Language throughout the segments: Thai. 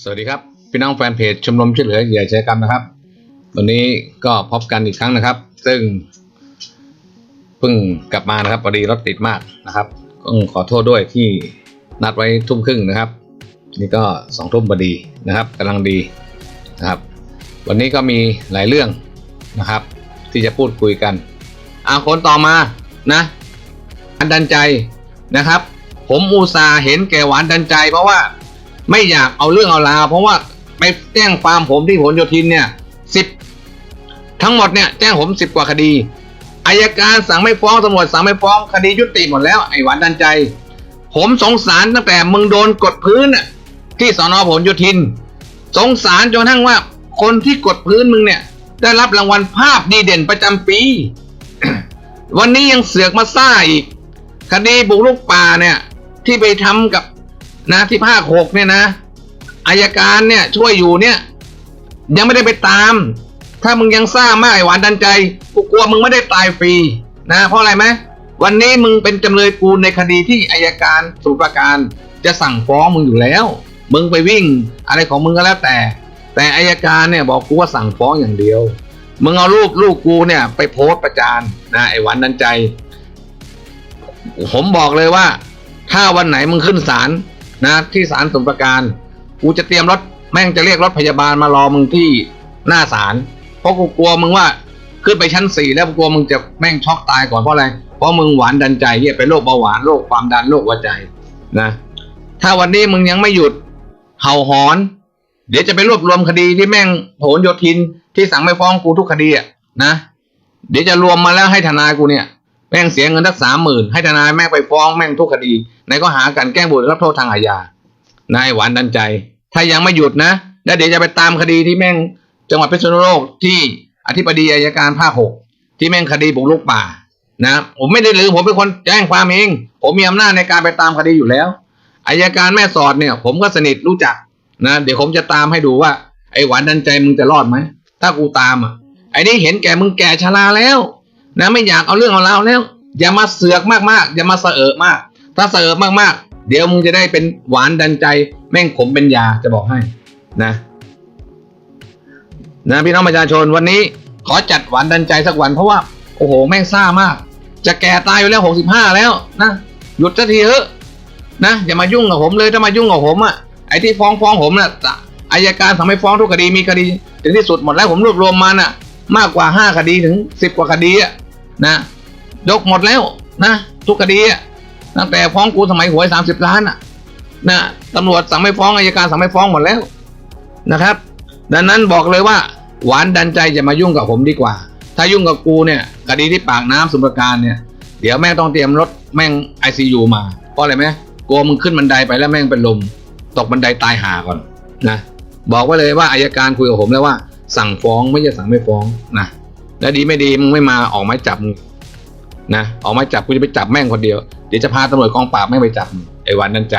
สวัสดีครับ พี่น้องแฟนเพจชมรมช่วยเหลือเหยื่ออาชญากรรมนะครับ วันนี้ก็พบกันอีกครั้งนะครับ ซึ่งเพิ่งกลับมานะครับพอดีรถติดมากนะครับต้องขอโทษด้วยที่นัดไว้ทุ่มครึ่งนะครับ นี่ก็สองทุ่มพอดีนะครับกำลังดีนะครับ วันนี้ก็มีหลายเรื่องนะครับ ที่จะพูดคุยกันอาคนต่อมานะอันดันใจนะครับ ผมอุตสาเห็นแก่หวานดันใจเพราะว่า ไม่อยากเอาเรื่องเอาราวเพราะว่าไปแจ้งความผมที่ผลโยธินเนี่ยสิบทั้งหมดเนี่ยแจ้งผมสิบกว่าคดีอายการสั่งไม่ฟ้องตำรวจสั่งไม่ฟ้องคดียุติหมดแล้วไอ้หวานดันใจ ผมสงสารตั้งแต่มึงโดนกดพื้นที่สอนอผลโยธิน สงสารจนทั่งว่าคนที่กดพื้นมึงเนี่ย ได้รับรางวัลภาพดีเด่นประจำปี วันนี้ยังเสือกมาซ่าอีก คดีบุกรุกป่าเนี่ย ที่ไปทำกับ นะที่ภาคหกเนี่ยนะอายการเนี่ยช่วยอยู่เนี่ย ยังไม่ได้ไปตาม ถ้ามึงยังซ่ามากไอหวานดันใจกูกลัวมึงไม่ได้ตายฟรีนะ เพราะอะไรไหมวันนี้มึงเป็นจำเลยกูในคดีที่อายการสมุทรปราการจะสั่งฟ้องมึงอยู่แล้ว มึงไปวิ่งอะไรของมึงก็แล้วแต่ แต่อายการเนี่ยบอกกูว่าสั่งฟ้องอย่างเดียว มึงเอารูปลูกกูเนี่ย ไปโพสประจานนะไอ้หวานดันใจ ผมบอกเลยว่า ถ้าวันไหนมึงขึ้นศาล นะที่ศาลสมุทรปราการ กูจะเตรียมรถแม่งจะเรียกรถพยาบาลมารอมึงที่หน้าศาลเพราะกูกลัวมึงว่าขึ้นไปชั้นสี่แล้วกูกลัวมึงจะแม่งช็อกตายก่อนเพราะอะไร เพราะมึงหวานดันใจเนี่ยเป็นโรคเบาหวานโรคความดันโรคหัวใจนะ ถ้าวันนี้มึงยังไม่หยุดเห่าหอน เดี๋ยวจะไปรวบรวมคดีที่แม่งโหนโยทินที่สั่งไม่ฟ้องกูทุกคดีอะนะ เดี๋ยวจะรวมมาแล้วให้ทนายกูเนี่ย แม่งเสียเงินทักสามหมื่นให้ทนายแม่งไปฟ้องแม่งทุกคดีในข้อหาการแกล้งบุตรรับโทษทางอาญานายหวานดันใจ ถ้ายังไม่หยุดนะแล้วเดี๋ยวจะไปตามคดีที่แม่งจังหวัดเพชรบุรีที่อธิบดีอายการภาคหกที่แม่งคดีบุกรุกป่านะผมไม่ได้ลืมผมเป็นคนแจ้งความเอง ผมมีอำนาจในการไปตามคดีอยู่แล้วอายการแม่สอดเนี่ย ผมก็สนิทรู้จักนะเดี๋ยวผมจะตามให้ดูว่า ไอ้หวานดันใจมึงจะรอดไหมถ้ากูตามอะไอ้นี่เห็นแก่มึงแก่ชราแล้ว นะไม่อยากเอาเรื่องเอาราวแล้ว อย่ามาเสือกมากๆ อย่ามาเสอะมาก ถ้าเสอะมากๆ เดี๋ยวมึงจะได้เป็นหวานดันใจ แม่งขมเป็นยาจะบอกให้นะนะพี่น้องประชาชนวันนี้ขอจัดหวานดันใจสักวันเพราะว่าโอ้โหแม่งซ่ามาก จะแก่ตายอยู่แล้วหกสิบห้าแล้วนะหยุดสักทีเถอะนะอย่ามายุ่งกับผมเลยถ้ามายุ่งกับผมอะไอ้ที่ฟ้องฟ้องผมน่ะอายการทำให้ฟ้องทุกคดีมีคดี ถึงที่สุดหมดแล้วผมรวบรวมมาน่ะ มากกว่าห้าคดีถึงสิบกว่าคดีอะ นะยกหมดแล้วนะทุกคดีตั้งแต่ฟ้องกูสมัยหวยสามสิบล้านอะนะตำรวจสั่งไม่ฟ้องอายการสั่งไม่ฟ้องหมดแล้วนะครับ ดังนั้นบอกเลยว่า หวานดันใจจะมายุ่งกับผมดีกว่า ถ้ายุ่งกับกูเนี่ยคดีที่ปากน้ำสมุปราการเนี่ย เดี๋ยวแม่ต้องเตรียมรถแม่งไอซียูมาเพราะอะไรไหมกลัวมึงขึ้นบันไดไปแล้วแม่งเป็นลม ตกบันไดตายหาก่อนนะบอกไว้เลยว่าอายการคุยกับผมแล้วว่า สั่งฟ้องไม่ใช่สั่งไม่ฟ้องนะ และดีไม่ดีมึงไม่มาออกไม้จับมึงนะออกไม้จับกูจะไปจับแม่งคนเดียวเดี๋ยวจะพาตำรวจกองปราบแม่งไปจับไอ้วานดันใจ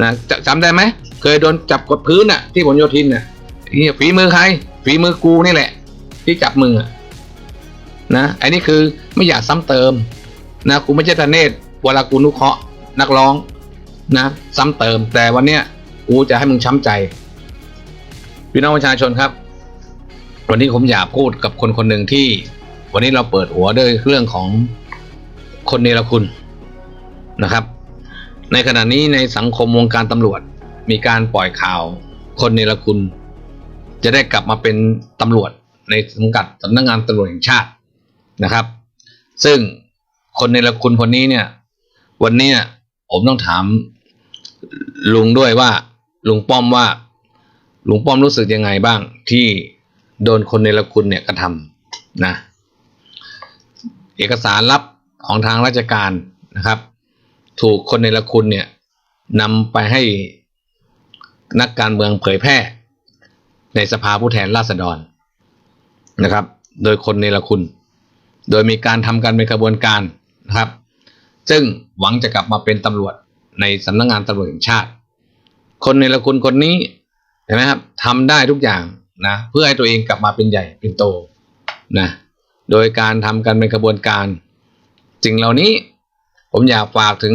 นะจจำได้ไหมเคยโดนจับกดพื้นน่ะ ที่ผลโยธินน่ะนี่ฝีมือใครฝีมือกูนี่แหละ ที่จับมึงอะนะไอ้นี่คือไม่อยากซ้ำเติม นะกูไม่ใช่ทนเนศเวลากูนุเคราะห์นักร้องนะ ซ้ำเติมแต่วันเนี้ยกูจะให้มึงช้ำใจพี่น้องประชาชนครับ วันนี้ผมอยากพูดกับคนคนหนึ่งที่ วันนี้เราเปิดหัวด้วยเรื่องของคนเนรคุณนะครับ ในขณะนี้ในสังคมวงการตำรวจมีการปล่อยข่าวคนเนรคุณ จะได้กลับมาเป็นตำรวจในสังกัดสำนักงานตำรวจแห่งชาตินะครับ ซึ่งคนเนรคุณคนนี้เนี่ย วันนี้ผมต้องถามลุงด้วยว่าลุงป้อมว่าลุงป้อมรู้สึกยังไงบ้างที่ โดนคนเนรคุณเนี่ยกระทำนะเอกสารลับของทางราชการนะครับ ถูกคนเนรคุณเนี่ยนำไปให้นักการเมืองเผยแพร่ ในสภาผู้แทนราษฎรนะครับ โดยคนเนรคุณ โดยมีการทำกันเป็นกระบวนการนะครับ ซึ่งหวังจะกลับมาเป็นตำรวจในสำนักงงานตำรวจแห่งชาติ คนเนรคุณคนนี้เห็นไหมครับทำได้ทุกอย่าง นะเพื่อให้ตัวเองกลับมาเป็นใหญ่เป็นโตนะโดยการทำกันเป็นกระบวนการสิ่งเหล่านี้ผมอยากฝากถึง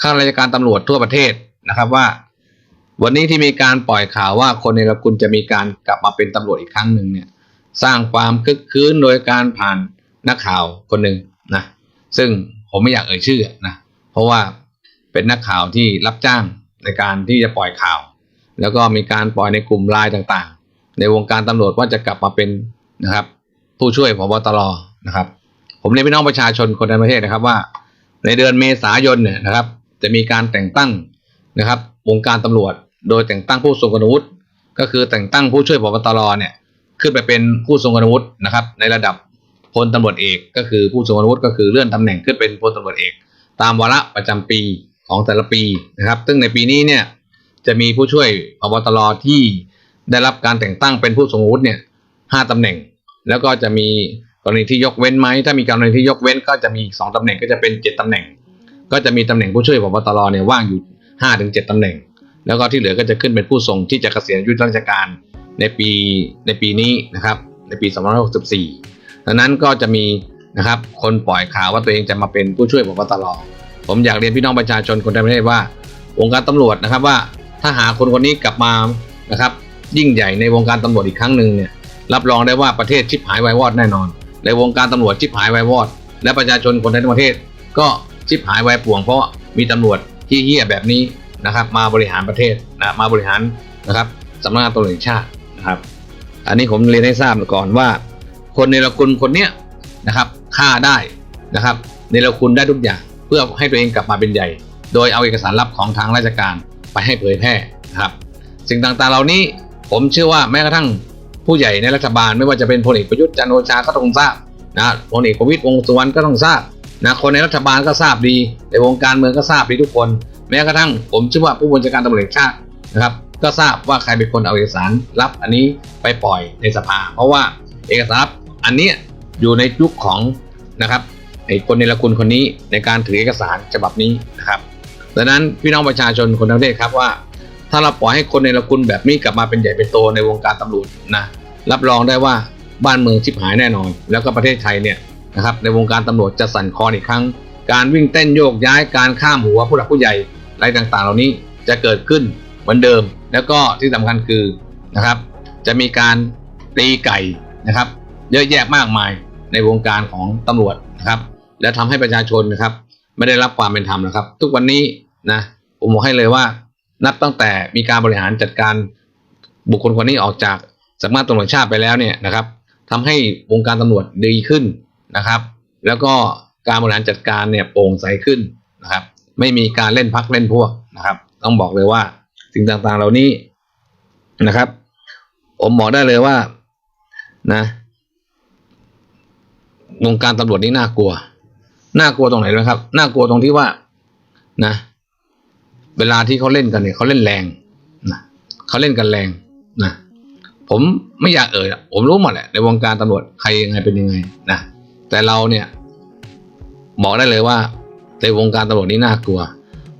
ข้าราชการตำรวจทั่วประเทศนะครับว่า วันนี้ที่มีการปล่อยข่าวว่าคนในระกุลจะมีการกลับมาเป็นตำรวจอีกครั้งหนึ่งเนี่ย สร้างความคึกคืนโดยการผ่านนักข่าวคนหนึ่งนะซึ่งผมไม่อยากเอ่ยชื่อนะเพราะว่าเป็นนักข่าวที่รับจ้างในการที่จะปล่อยข่าว แล้วก็มีการปล่อยในกลุ่มไลน์ต่าง ในวงการตำรวจว่าจะกลับมาเป็นนะครับ ผู้ช่วยพบตรนะครับ ผมเรียนพี่น้องประชาชนคนในประเทศนะครับว่า ในเดือนเมษายนเนี่ยนะครับ จะมีการแต่งตั้งนะครับ วงการตำรวจ โดยแต่งตั้งผู้ทรงคุณวุฒิก็คือแต่งตั้งผู้ช่วยพบตรเนี่ยขึ้นไปเป็นผู้ทรงคุณวุฒินะครับ ในระดับพลตำรวจเอก ก็คือผู้ทรงคุณวุฒิก็คือเลื่อนตำแหน่งขึ้นเป็นพลตำรวจเอก ตามวาระประจำปีของแต่ละปีนะครับ ซึ่งในปีนี้เนี่ยจะมีผู้ช่วยพบตรที่ ได้รับการแต่งตั้งเป็นผู้ทรงคุณวุฒิเนี่ยห้าตำแหน่ง แล้วก็จะมีกรณีที่ยกเว้นไหมถ้ามีกรณีที่ยกเว้นก็จะมีอีกสองตำแหน่งก็จะเป็นเจ็ดตำแหน่ง ก็จะมีตำแหน่งผู้ช่วยพบตรเนี่ยว่างอยู่ห้าถึงเจ็ดตำแหน่ง แล้วก็ที่เหลือก็จะขึ้นเป็นผู้ทรงที่จะเกษียณอายุราชการในปีในปีนี้นะครับในปี 2564 ดังนั้นก็จะมีนะครับคนปล่อยข่าวว่าตัวเองจะมาเป็นผู้ช่วยพบตรผมอยากเรียนพี่น้องประชาชนคนไทยประเทศว่า องค์การตำรวจนะครับว่าถ้าหาคนคนนี้กลับมานะครับ ยิ่งใหญ่ในวงการตำรวจอีกครั้งหนึ่งเนี่ยรับรองได้ว่าประเทศชิบหายวายวอดแน่นอน ในวงการตำรวจชิบหายวายวอด และประชาชนคนไทยทั้งประเทศ ก็ชิบหายวายป่วง เพราะมีตำรวจที่เหี้ยแบบนี้นะครับมาบริหารประเทศนะมาบริหารนะครับสำนักงานตำรวจแห่งชาตินะครับ อันนี้ผมเรียนให้ทราบก่อนว่า คนในละคุณคนเนี้ยนะครับฆ่าได้นะครับในละคุณได้ทุกอย่างเพื่อให้ตัวเองกลับมาเป็นใหญ่ โดยเอาเอกสารลับของทางราชการไปให้เผยแพร่นะครับ สิ่งต่างๆเหล่านี้ ผมเชื่อว่าแม้กระทั่งผู้ใหญ่ในรัฐบาล ไม่ว่าจะเป็นพลเอกประยุทธ์จันโอชาก็ต้องทราบนะพลเอกประวิตรวงสุวรรณก็ต้องทราบนะคนในรัฐบาลก็ทราบดี ในวงการเมืองก็ทราบดีทุกคน แม้กระทั่งผมเชื่อว่าผู้บัญชาการตำรวจแห่งชาตินะครับ ก็ทราบว่าใครเป็นคนเอาเอกสารลับอันนี้ไปปล่อยในสภา เพราะว่าเอกสารอันนี้อยู่ในยุคของนะครับไอ้คนในละคุณคนนี้ในการถือเอกสารฉบับนี้นะครับดังนั้นพี่น้องประชาชนคนทั้งประเทศครับว่า ถ้าเราปล่อยให้คนในละคุณแบบนี้กลับมาเป็นใหญ่เป็นโตในวงการตำรวจนะรับรองได้ว่าบ้านเมืองชิบหายแน่นอน แล้วก็ประเทศไทยเนี่ยนะครับในวงการตำรวจจะสั่นคลอนอีกครั้ง การวิ่งเต้นโยกย้ายการข้ามหัวผู้หลักผู้ใหญ่อะไรต่างๆ เหล่านี้จะเกิดขึ้นเหมือนเดิม แล้วก็ที่สำคัญคือนะครับจะมีการตีไก่นะครับเยอะแยะมากมายในวงการของตำรวจนะครับ และทำให้ประชาชนนะครับ ไม่ได้รับความเป็นธรรมนะครับ ทุกวันนี้นะผมบอกให้เลยว่า นับตั้งแต่มีการบริหารจัดการบุคคลคนนี้ออกจากสำนักงานตำรวจชาติไปแล้วเนี่ยนะครับทำให้วงการตำรวจดีขึ้นนะครับ แล้วก็การบริหารจัดการเนี่ยโปร่งใสขึ้นนะครับ ไม่มีการเล่นพักเล่นพวกนะครับ ต้องบอกเลยว่าสิ่งต่างๆเหล่านี้นะครับ ผมบอกได้เลยว่านะวงการตำรวจนี่น่ากลัว น่ากลัวตรงไหนรู้ไหมครับ น่ากลัวตรงที่ว่านะ เวลาที่เขาเล่นกันเนี่ยเขาเล่นแรงนะเขาเล่นกันแรงนะผมไม่อยากเอ่ยผมรู้หมดแหละในวงการตำรวจใครยังไงเป็นยังไงนะแต่เราเนี่ยบอกได้เลยว่าในวงการตำรวจนี่น่ากลัว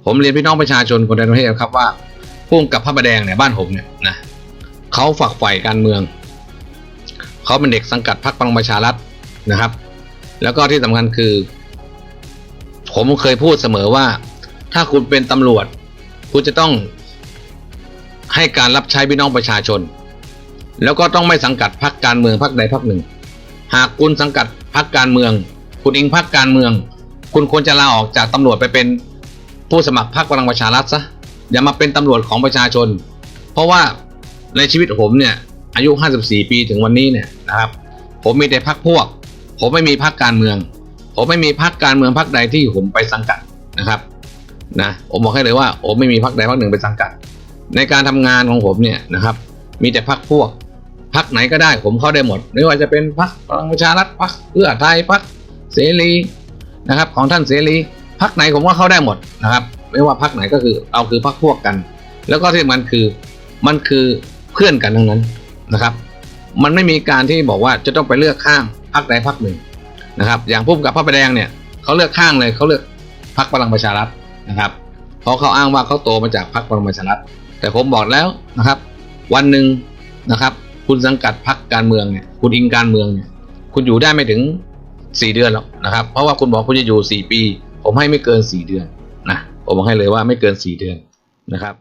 ผมเรียนพี่น้องประชาชนคนในประเทศครับว่าพุ่งกับพระประแดงเนี่ยบ้านผมเนี่ยนะเขาฝักใฝ่การเมืองเขาเป็นเด็กสังกัดพรรคพลังประชารัฐนะครับ แล้วก็ที่สำคัญคือ ผมเคยพูดเสมอว่า ถ้าคุณเป็นตำรวจ คุณจะต้องให้การรับใช้พี่น้องประชาชน แล้วก็ต้องไม่สังกัดพรรคการเมืองพรรคใดพรรคหนึ่ง หากคุณสังกัดพรรคการเมือง คุณอิงพรรคการเมือง คุณควรจะลาออกจากตำรวจไปเป็นผู้สมัครพรรคพลังประชารัฐซะอย่ามาเป็นตำรวจของประชาชน เพราะว่าในชีวิตผมเนี่ยอายุ 54 ปีถึงวันนี้เนี่ยนะครับ ผมมีแต่พรรคพวก ผมไม่มีพรรคการเมือง ผมไม่มีพรรคการเมืองพรรคใดที่ผมไปสังกัดนะครับ นะผมบอกให้เลยว่าผมไม่มีพรรคใดพรรคหนึ่งไปสังกัด ในการทำงานของผมเนี่ยนะครับ มีแต่พรรคพวกพรรคไหนก็ได้ ผมเข้าได้หมด ไม่ว่าจะเป็นพรรคพลังประชารัฐพรรคเพื่อไทยพรรคเสรีนะครับ ของท่านเสรีพรรคไหนผมก็เข้าได้หมดนะครับ ไม่ว่าพรรคไหนก็คือเอาคือพรรคพวกกัน แล้วก็ที่มันคือมันคือเพื่อนกันทั้งนั้นนะครับ มันไม่มีการที่บอกว่าจะต้องไปเลือกข้างพรรคใดพรรคหนึ่งนะครับ อย่างพุ่มกับพระประแดงเนี่ยเขาเลือกข้างเลยเขาเลือกพรรคพลังประชารัฐ นะครับเพราะเขาอ้างว่าเขาโตมาจากพรรคพลังประชารัฐแต่ผมบอกแล้วนะครับ วันหนึ่งนะครับ คุณสังกัดพรรคการเมืองเนี่ยคุณอิงการเมืองเนี่ยคุณอยู่ได้ไม่ถึงสี่เดือนหรอกนะครับ เพราะว่าคุณบอกคุณจะอยู่สี่ปี ผมให้ไม่เกินสี่เดือนนะผมบอกให้เลยว่าไม่เกินสี่เดือนนะครับ